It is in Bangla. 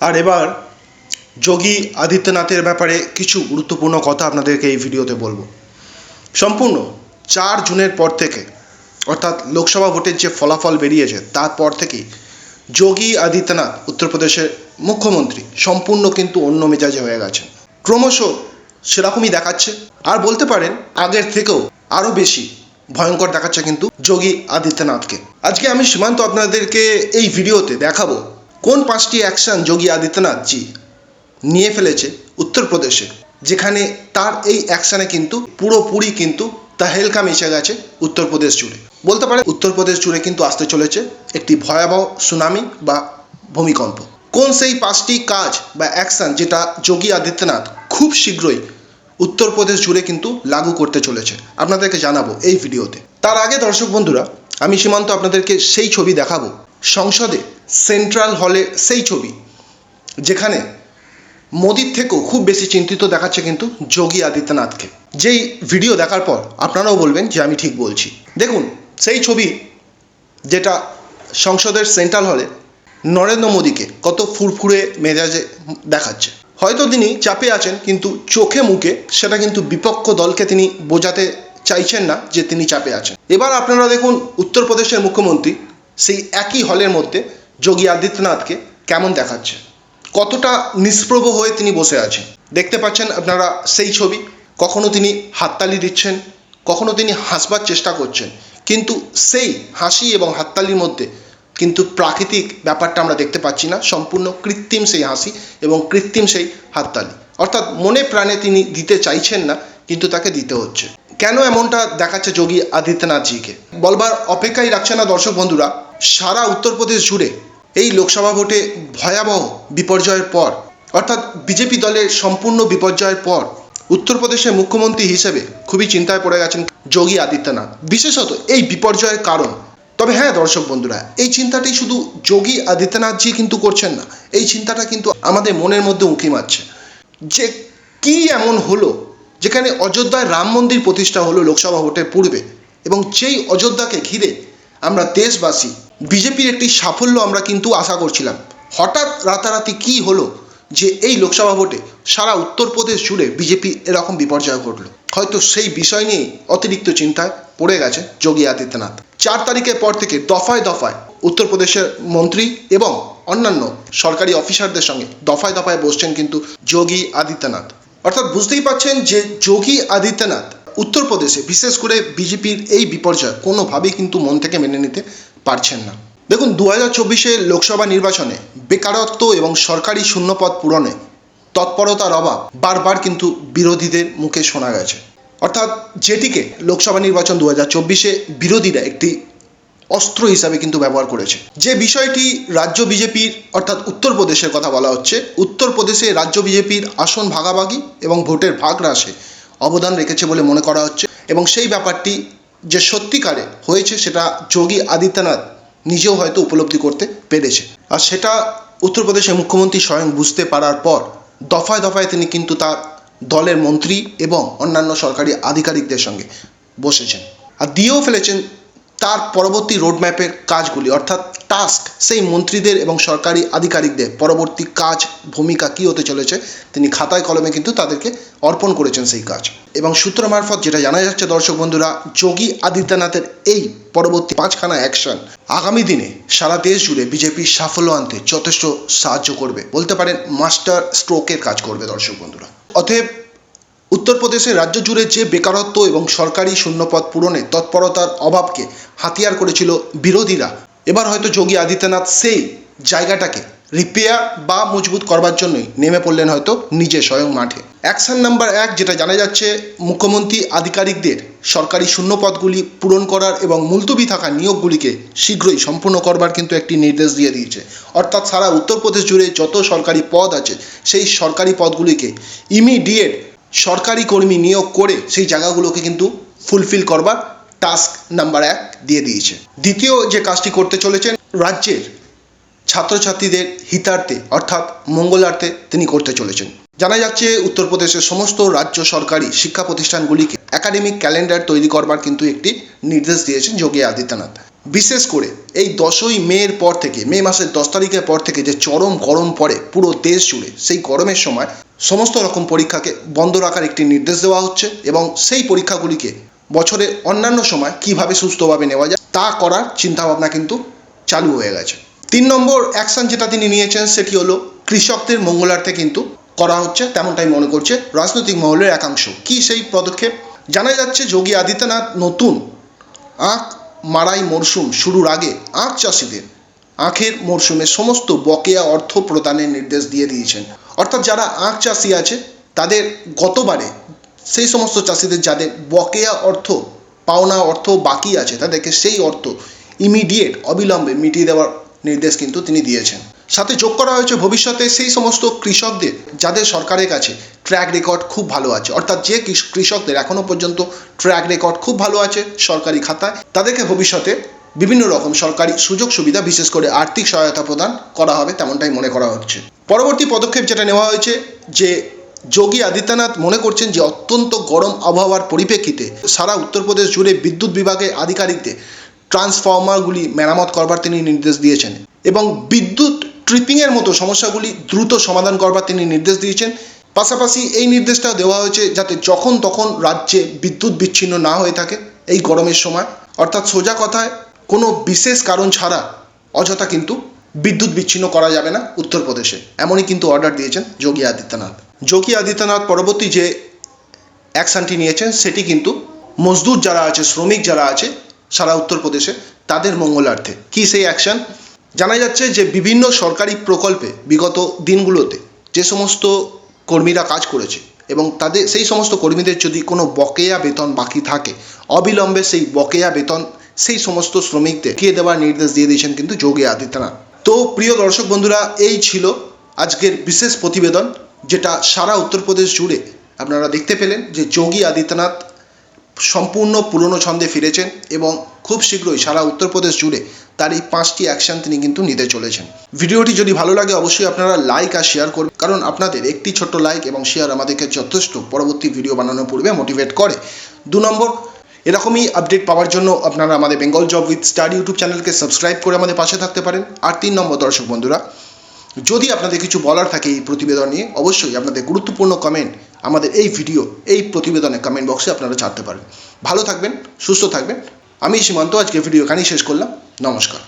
আর এবার যোগী আদিত্যনাথের ব্যাপারে কিছু গুরুত্বপূর্ণ কথা আপনাদেরকে এই ভিডিওতে বলব। সম্পূর্ণ চার জুনের পর থেকে, অর্থাৎ লোকসভা ভোটের যে ফলাফল বেরিয়েছে তারপর থেকেই যোগী আদিত্যনাথ উত্তরপ্রদেশের মুখ্যমন্ত্রী সম্পূর্ণ কিন্তু অন্য মেজাজে হয়ে গেছে ক্রমশ সেরকমই দেখাচ্ছে। আর বলতে পারেন, আগের থেকেও আরও বেশি ভয়ঙ্কর দেখাচ্ছে কিন্তু যোগী আদিত্যনাথকে। আজকে আমি সীমান্ত আপনাদেরকে এই ভিডিওতে দেখাবো কোন পাঁচটি অ্যাকশন যোগী আদিত্যনাথজি নিয়ে ফেলেছে উত্তরপ্রদেশে? যেখানে তার এই অ্যাকশনে কিন্তু পুরোপুরি কিন্তু তাহেলকা মিশে গেছে উত্তরপ্রদেশ জুড়ে। বলতে পারে উত্তরপ্রদেশ জুড়ে কিন্তু আসতে চলেছে একটি ভয়াবহ সুনামি বা ভূমিকম্প। কোন সেই পাঁচটি কাজ বা অ্যাকশন যেটা যোগী আদিত্যনাথ খুব শীঘ্রই উত্তরপ্রদেশ জুড়ে কিন্তু লাগু করতে চলেছে? আপনাদেরকে জানাব এই ভিডিওতে। তার আগে দর্শক বন্ধুরা, আমি সীমান্ত আপনাদেরকে সেই ছবি দেখাবো। সংসদে সেন্ট্রাল হলে সেই ছবি, যেখানে মোদির থেকেও খুব বেশি চিন্তিত দেখাচ্ছে কিন্তু যোগী আদিত্যনাথকে। যেই ভিডিও দেখার পর আপনারাও বলবেন যে আমি ঠিক বলছি। দেখুন, সেই ছবি যেটা সংসদের সেন্ট্রাল হলে নরেন্দ্র মোদীকে কত ফুরফুরে মেজাজে দেখাচ্ছে। হয়তো তিনি চাপে আছেন, কিন্তু চোখে মুখে সেটা কিন্তু বিপক্ষ দলকে তিনি বোঝাতে চাইছেন না যে তিনি চাপে আছেন। এবার আপনারা দেখুন, উত্তরপ্রদেশের মুখ্যমন্ত্রী সেই একই হলের মধ্যে যোগী আদিত্যনাথকে কেমন দেখাচ্ছে? কতটা নিষ্প্রভ হয়ে তিনি বসে আছেন? দেখতে পাচ্ছেন আপনারা সেই ছবি। কখনো তিনি হাততালি দিচ্ছেন, কখনো তিনি হাসবার চেষ্টা করছেন। কিন্তু সেই হাসি এবং হাততালির মধ্যে কিন্তু প্রাকৃতিক ব্যাপারটা আমরা দেখতে পাচ্ছি না। সম্পূর্ণ কৃত্রিম সেই হাসি এবং কৃত্রিম সেই হাততালি। অর্থাৎ মনে প্রাণে তিনি দিতে চাইছেন না, কিন্তু তাকে দিতে হচ্ছে। কেন এমনটা দেখাচ্ছে যোগী আদিত্যনাথজিকে? বলবার অপেক্ষাই রাখছে না দর্শক বন্ধুরা, সারা উত্তরপ্রদেশ জুড়ে এই লোকসভা ভোটে ভয়াবহ বিপর্যয়ের পর, অর্থাৎ বিজেপি দলের সম্পূর্ণ বিপর্যয়ের পর, উত্তরপ্রদেশের মুখ্যমন্ত্রী হিসেবে খুবই চিন্তায় পড়ে গেছেন যোগী আদিত্যনাথ। বিশেষত এই বিপর্যয়ের কারণ। তবে হ্যাঁ দর্শক বন্ধুরা, এই চিন্তাটি শুধু যোগী আদিত্যনাথজি কিন্তু করছেন না। এই চিন্তাটা কিন্তু আমাদের মনের মধ্যে উঁকি মারছে। যে কি এমন হলো, যেখানে অযোধ্যায় রাম মন্দির প্রতিষ্ঠা হলো লোকসভা ভোটের পূর্বে, এবং যেই অযোধ্যাকে ঘিরে আমরা দেশবাসী, বিজেপির একটি সাফল্য আমরা কিন্তু আশা করছিলাম। হঠাৎ রাতারাতি কি হলো যে এই লোকসভা ভোটে সারা উত্তরপ্রদেশ জুড়ে বিজেপি এরকম বিপর্যয় ঘটলো? হয়তো সেই বিষয় নিয়েই অতিরিক্ত চিন্তায় পড়ে গেছে যোগী আদিত্যনাথ। চার তারিখের পর থেকে দফায় দফায় উত্তরপ্রদেশের মন্ত্রী এবং অন্যান্য সরকারি অফিসারদের সঙ্গে দফায় দফায় বসছেন কিন্তু যোগী আদিত্যনাথ। অর্থাৎ বুঝতেই পাচ্ছেন যে যোগী আদিত্যনাথ উত্তরপ্রদেশে, বিশেষ করে বিজেপির এই বিপর্যয় কোনোভাবেই কিন্তু মন থেকে মেনে নিতে পারছেন না। দেখুন দু হাজার চব্বিশে লোকসভা নির্বাচনে বেকারত্ব এবং সরকারি শূন্যপদ পূরণে তৎপরতার অভাব বারবার কিন্তু বিরোধীদের মুখে শোনা গেছে। অর্থাৎ যেটিকে লোকসভা নির্বাচন দু হাজার চব্বিশে বিরোধীরা একটি অস্ত্র হিসাবে কিন্তু ব্যবহার করেছে। যে বিষয়টি রাজ্য বিজেপির, অর্থাৎ উত্তরপ্রদেশের কথা বলা হচ্ছে, উত্তরপ্রদেশে রাজ্য বিজেপির আসন ভাগাভাগি এবং ভোটের ভাগ হ্রাসে অবদান রেখেছে বলে মনে করা হচ্ছে এবং সেই ব্যাপারটি যে সত্যিকারে হয়েছে সেটা যোগী আদিত্যনাথ নিজেও হয়তো উপলব্ধি করতে পেরেছে। আর সেটা উত্তরপ্রদেশের মুখ্যমন্ত্রী স্বয়ং বুঝতে পারার পর দফায় দফায় তিনি কিন্তু তার দলের মন্ত্রী এবং অন্যান্য সরকারি আধিকারিকদের সঙ্গে বসেছেন। আর দিয়েও ফেলেছেন তার পরবর্তী রোডম্যাপের কাজগুলি, অর্থাৎ টাস্ক সেই মন্ত্রীদের এবং সরকারি আধিকারিকদের পরবর্তী কাজ, ভূমিকা কী হতে চলেছে, তিনি খাতায় কলমে কিন্তু তাদেরকে অর্পণ করেছেন সেই কাজ। এবং সূত্র মারফত যেটা জানা যাচ্ছে দর্শক বন্ধুরা, যোগী আদিত্যনাথের এই পরবর্তী পাঁচখানা অ্যাকশন আগামী দিনে সারা দেশ জুড়ে বিজেপির সাফল্য আনতে যথেষ্ট সাহায্য করবে। বলতে পারেন মাস্টার স্ট্রোকের কাজ করবে দর্শক বন্ধুরা। অতএব উত্তরপ্রদেশের রাজ্য জুড়ে যে বেকারত্ব এবং সরকারি শূন্যপদ পূরণে তৎপরতার অভাবকে হাতিয়ার করেছিল বিরোধীরা, এবার হয়তো যোগী আদিত্যনাথ সেই জায়গাটাকে রিপেয়ার বা মজবুত করবার জন্যই নেমে পড়লেন হয়তো নিজে স্বয়ং মাঠে। অ্যাকশন নাম্বার এক যেটা জানা যাচ্ছে, মুখ্যমন্ত্রী আধিকারিকদের সরকারি শূন্যপদগুলি পূরণ করার এবং মুলতবি থাকা নিয়োগগুলিকে শীঘ্রই সম্পূর্ণ করবার কিন্তু একটি নির্দেশ দিয়ে দিয়েছে। অর্থাৎ সারা উত্তরপ্রদেশ জুড়ে যত সরকারি পদ আছে, সেই সরকারি পদগুলিকে ইমিডিয়েট সরকারি কর্মী নিয়োগ করে সেই জায়গাগুলোকে কিন্তু ফুলফিল করবার টাস্ক নাম্বার এক দিয়ে দিয়েছে। দ্বিতীয় যে কাজটি করতে চলেছেন, রাজ্যের ছাত্রছাত্রীদের হিতার্থে অর্থাৎ মঙ্গলার্থে তিনি করতে চলেছেন। জানা যাচ্ছে, উত্তরপ্রদেশের সমস্ত রাজ্য সরকারি শিক্ষা প্রতিষ্ঠানগুলিকে একাডেমিক ক্যালেন্ডার তৈরি করবার কিন্তু একটি নির্দেশ দিয়েছেন যোগী আদিত্যনাথ। বিশেষ করে এই দশই মের পর থেকে, মে মাসের দশ তারিখের পর থেকে যে চরম গরম পড়ে পুরো দেশ জুড়ে, সেই গরমের সময় সমস্ত রকম পরীক্ষাকে বন্ধ রাখার একটি নির্দেশ দেওয়া হচ্ছে এবং সেই পরীক্ষাগুলিকে বছরে অন্যান্য সময় কীভাবে সুস্থভাবে নেওয়া যায় তা করার চিন্তাভাবনা কিন্তু চালু হয়ে গেছে। তিন নম্বর অ্যাকশন যেটা তিনি নিয়েছেন সেটি হলো কৃষকদের মঙ্গলার্থে কিন্তু করা হচ্ছে, তেমনটাই মনে করছে রাজনৈতিক মহলের একাংশ। কি সেই পদক্ষেপ? জানা যাচ্ছে যোগী আদিত্যনাথ নতুন আখ মারাই মরশুম শুরুর আগে আখ চাষিদের আখের মরশুমে সমস্ত বকেয়া অর্থ প্রদানের নির্দেশ দিয়ে দিয়েছেন। অর্থাৎ যারা আখ চাষি আছে, তাদের গতবারে সেই সমস্ত চাষিদের যাদের বকেয়া অর্থ, পাওনা অর্থ বাকি আছে, তাদেরকে সেই অর্থ ইমিডিয়েট অবিলম্বে মিটিয়ে দেওয়ার নির্দেশ কিন্তু তিনি দিয়েছেন। সাথে যোগ করা হয়েছে, ভবিষ্যতে সেই সমস্ত কৃষকদের যাদের সরকারের কাছে ট্র্যাক রেকর্ড খুব ভালো আছে, অর্থাৎ যে কৃষ- কৃষকদের এখনও পর্যন্ত ট্র্যাক রেকর্ড খুব ভালো আছে সরকারি খাতায়, তাদেরকে ভবিষ্যতে বিভিন্ন রকম সরকারি সুযোগ সুবিধা, বিশেষ করে আর্থিক সহায়তা প্রদান করা হবে তেমনটাই মনে করা হচ্ছে। পরবর্তী পদক্ষেপ যেটা নেওয়া হয়েছে, যে যোগী আদিত্যনাথ মনে করছেন যে অত্যন্ত গরম আবহাওয়ার পরিপ্রেক্ষিতে সারা উত্তরপ্রদেশ জুড়ে বিদ্যুৎ বিভাগের আধিকারিকদের ট্রান্সফর্মারগুলি মেরামত করবার তিনি নির্দেশ দিয়েছেন এবং বিদ্যুৎ ট্রিপিংয়ের মতো সমস্যাগুলি দ্রুত সমাধান করবার তিনি নির্দেশ দিয়েছেন। পাশাপাশি এই নির্দেশটা দেওয়া হয়েছে যাতে যখন তখন রাজ্যে বিদ্যুৎ বিচ্ছিন্ন না হয়ে থাকে এই গরমের সময়। অর্থাৎ সোজা কথায় কোনো বিশেষ কারণ ছাড়া অযথা কিন্তু বিদ্যুৎ বিচ্ছিন্ন করা যাবে না উত্তরপ্রদেশে। এমনই কিন্তু অর্ডার দিয়েছেন যোগী আদিত্যনাথ। যোগী আদিত্যনাথ পরবর্তী যে অ্যাকশানটি নিয়েছেন, সেটি কিন্তু মজদুর যারা আছে, শ্রমিক যারা আছে, সারা উত্তরপ্রদেশে, তাদের মঙ্গলার্থে। কি সেই অ্যাকশন জানা যাচ্ছে যে বিভিন্ন সরকারি প্রকল্পে বিগত দিনগুলোতে যে সমস্ত কর্মীরা কাজ করেছে এবং তাদের, সেই সমস্ত কর্মীদের যদি কোনো বকেয়া বেতন বাকি থাকে, অবিলম্বে সেই বকেয়া বেতন সেই সমস্ত শ্রমিকদের দিয়ে দেওয়ার নির্দেশ দিয়ে দিয়েছেন কিন্তু যোগী আদিত্যনাথ। তো প্রিয় দর্শক বন্ধুরা, এই ছিল আজকের বিশেষ প্রতিবেদন, যেটা সারা উত্তরপ্রদেশ জুড়ে আপনারা দেখতে পেলেন যে যোগী আদিত্যনাথ সম্পূর্ণ পুরনো ছন্দে ফিরেছেন এবং খুব শীঘ্রই সারা উত্তরপ্রদেশ জুড়ে তার এই পাঁচটি অ্যাকশন তিনি কিন্তু নিতে চলেছেন। ভিডিওটি যদি ভালো লাগে, অবশ্যই আপনারা লাইক আর শেয়ার করবেন কারণ আপনাদের একটি ছোট্ট লাইক এবং শেয়ার আমাদেরকে যথেষ্ট পরবর্তী ভিডিও বানানোর পূর্বে মোটিভেট করে। দু নম্বর এরকমই আপডেট পাওয়ার জন্য আপনারা আমাদের Bengal job with star YouTube চ্যানেলকে সাবস্ক্রাইব করে আমাদের পাশে থাকতে পারেন। আর তিন নম্বর দর্শক বন্ধুরা, যদি আপনাদের কিছু বলার থাকে এই প্রতিবেদন নিয়ে, অবশ্যই আপনাদের গুরুত্বপূর্ণ কমেন্ট আমাদের এই ভিডিও এই প্রতিবেদনে কমেন্ট বক্সে আপনারা ছাড়তে পারেন ভালো থাকবেন, সুস্থ থাকবেন। আমি সীমান্ত আজকে ভিডিও এখানেই শেষ করলাম। নমস্কার।